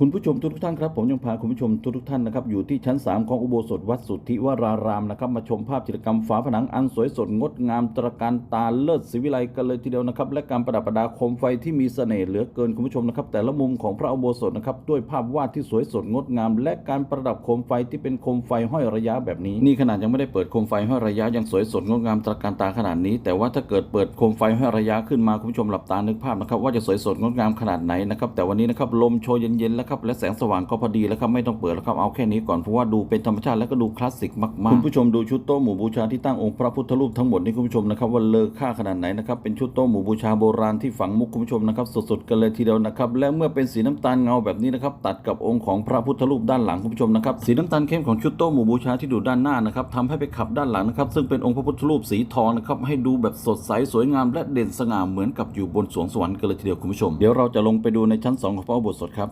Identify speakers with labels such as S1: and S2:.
S1: คุณผู้ชมทุกท่านครับผมยังพาคุณผู้ชมทุกท่านนะครับอยู่ที่ชั้น 3 ของอุโบสถวัดสุทธิวรารามนะครับมาชมภาพจิตรกรรมฝาผนังอันสวยสดงดงามตระการตาเลิศศิวิไลกันเลยทีเดียวนะครับและการประดับประดาโคมไฟที่มีเสน่ห์เหลือเกินคุณผู้ชมนะครับแต่ละมุมของพระอุโบสถนะครับด้วยภาพวาดที่สวยสดงดงาม และการประดับโคมไฟที่เป็นโคมไฟห้อยระยะแบบนี้ นี่ขนาดยังไม่ได้เปิดโคมไฟห้อยระยะยังสวยสดงดงามตระการตาขนาดนี้ แต่ว่าถ้าเกิดเปิดโคมไฟห้อยระยะขึ้นมาคุณผู้ชมหลับตานึกภาพนะครับว่าจะสวยสดงดงามขนาดไหนนะครับแต่วันนี้นะครับลมโชยเย็นๆแล้ครับและแสงสว่างก็พอดีแล้วครับไม่ต้องเปิดแล้วครับเอาแค่นี้ก่อนเพราะว่าดูเป็นธรรมชาติและก็ดูคลาสสิกมากๆคุณผู้ชมดูชุดโต๊ะหมู่บูชาที่ตั้งองค์พระพุทธรูปทั้งหมดนี่คุณผู้ชมนะครับว่าเลอค่าขนาดไหนนะครับเป็นชุดโต๊ะหมู่บูชาโบราณที่ฝังมุกคุณผู้ชมนะครับสดๆกันเลยทีเดียวนะครับและเมื่อเป็นสีน้ำตาลเงาแบบนี้นะครับตัดกับองค์ของพระพุทธรูปด้านหลังคุณผู้ชมนะครับสีน้ำตาลเข้มของชุดโต๊ะหมู่บูชาที่ดูด้านหน้านะครับทำให้ไปขับด้านหลังนะครับซึ่งเป็นองค์พระพุทธรูปสีทองนะครับให้ดูแบบสดใสสวยงามและเด่นสง่าเหมือนกับอยู่บนสวงสวรรค์กันเลยทีเดียวคุณผู้ชมเดี๋ยวเราจะลงไปดูในชั้นสองของพระอุโบสถครับ